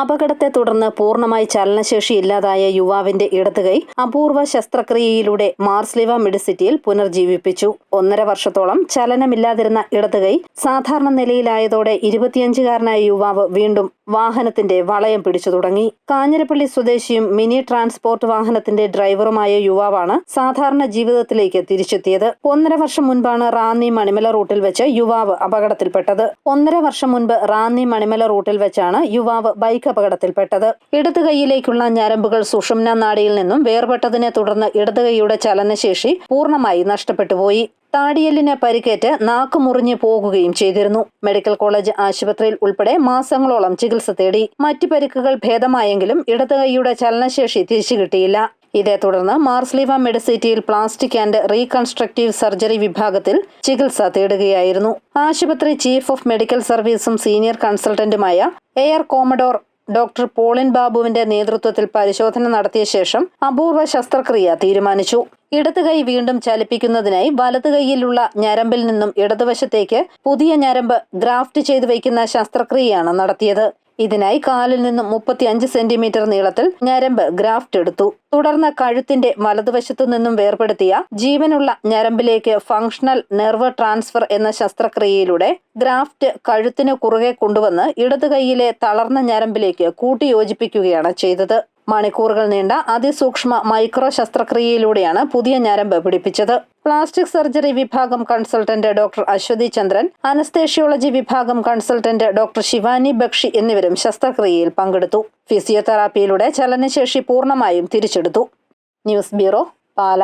അപകടത്തെ തുടർന്ന് പൂർണമായി ചലനശേഷി ഇല്ലാതായ യുവാവിന്റെ ഇടതുകൈ അപൂർവ ശസ്ത്രക്രിയയിലൂടെ മാർസ്ലിവ മെഡിസിറ്റിയിൽ പുനർജീവിപ്പിച്ചു. ഒന്നര വർഷത്തോളം ചലനമില്ലാതിരുന്ന ഇടതുകൈ സാധാരണ നിലയിലായതോടെ ഇരുപത്തിയഞ്ചുകാരനായ യുവാവ് വീണ്ടും വാഹനത്തിന്റെ വളയം പിടിച്ചു തുടങ്ങി. കാഞ്ഞിരപ്പള്ളി സ്വദേശിയും മിനി ട്രാൻസ്പോർട്ട് വാഹനത്തിന്റെ ഡ്രൈവറുമായ യുവാവാണ് സാധാരണ ജീവിതത്തിലേക്ക് തിരിച്ചെത്തിയത്. ഒന്നര വർഷം മുൻപാണ് റാന്നി മണിമല റൂട്ടിൽ വെച്ച് യുവാവ് അപകടത്തിൽപ്പെട്ടത്. ഒന്നര വർഷം മുൻപ് റാന്നി മണിമല റൂട്ടിൽ വെച്ചാണ് യുവാവ് ബൈക്ക് അപകടത്തിൽപ്പെട്ടത്. ഇടതു കൈയിലേക്കുള്ള ഞരമ്പുകൾ സുഷുമ്ന നാടിയിൽ നിന്നും വേർപെട്ടതിനെ തുടർന്ന് ഇടതു കൈയുടെ ചലനശേഷി പൂർണമായി നഷ്ടപ്പെട്ടുപോയി. താടിയലിന് പരിക്കേറ്റ് നാക്ക് മുറിഞ്ഞു പോകുകയും ചെയ്തിരുന്നു. മെഡിക്കൽ കോളേജ് ആശുപത്രിയിൽ ഉൾപ്പെടെ മാസങ്ങളോളം ചികിത്സ തേടി. മറ്റു പരിക്കുകൾ ഭേദമായെങ്കിലും ഇടതു കൈയുടെ ചലനശേഷി തിരിച്ചു കിട്ടിയില്ല ഇതേ തുടർന്ന് മാർസ്ലീവ മെഡിസിറ്റിയിൽ പ്ലാസ്റ്റിക് ആൻഡ് റീകൺസ്ട്രക്റ്റീവ് സർജറി വിഭാഗത്തിൽ ചികിത്സ തേടുകയായിരുന്നു. ആശുപത്രി ചീഫ് ഓഫ് മെഡിക്കൽ സർവീസും സീനിയർ കൺസൾട്ടന്റുമായ എയർ കോമഡോർ ഡോക്ടർ പോളിൻ ബാബുവിന്റെ നേതൃത്വത്തിൽ പരിശോധന നടത്തിയ ശേഷം അപൂർവ ശസ്ത്രക്രിയ തീരുമാനിച്ചു. ഇടത് കൈ വീണ്ടും ചലിപ്പിക്കുന്നതിനായി വലത് കൈയിലുള്ള ഞരമ്പിൽ നിന്നും ഇടതുവശത്തേക്ക് പുതിയ ഞരമ്പ് ഗ്രാഫ്റ്റ് ചെയ്തു വയ്ക്കുന്ന ശസ്ത്രക്രിയയാണ് നടത്തിയത്. ഇതിനായി കാലിൽ നിന്നും മുപ്പത്തി അഞ്ച് സെന്റിമീറ്റർ നീളത്തിൽ ഞരമ്പ് ഗ്രാഫ്റ്റ് എടുത്തു. തുടർന്ന് കഴുത്തിന്റെ വലതുവശത്തു നിന്നും വേർപെടുത്തിയ ജീവനുള്ള ഞരമ്പിലേക്ക് ഫങ്ഷണൽ നെർവ് ട്രാൻസ്ഫർ എന്ന ശസ്ത്രക്രിയയിലൂടെ ഗ്രാഫ്റ്റ് കഴുത്തിന് കുറുകെ കൊണ്ടുവന്ന് ഇടതു കൈയിലെ തളർന്ന ഞരമ്പിലേക്ക് കൂട്ടിയോജിപ്പിക്കുകയാണ് ചെയ്തത്. മണിക്കൂറുകൾ നീണ്ട അതിസൂക്ഷ്മ മൈക്രോ ശസ്ത്രക്രിയയിലൂടെയാണ് പുതിയ ഞരമ്പ് പിടിപ്പിച്ചത്. പ്ലാസ്റ്റിക് സർജറി വിഭാഗം consultant doctor Aswathy Chandran anaesthesiology വിഭാഗം കൺസൾട്ടന്റ് ഡോക്ടർ ശിവാനി ബക്ഷി എന്നിവരും ശസ്ത്രക്രിയയിൽ പങ്കെടുത്തു. ഫിസിയോതെറാപ്പിയിലൂടെ ചലനശേഷി പൂർണമായും തിരിച്ചെടുത്തു. News bureau Pala.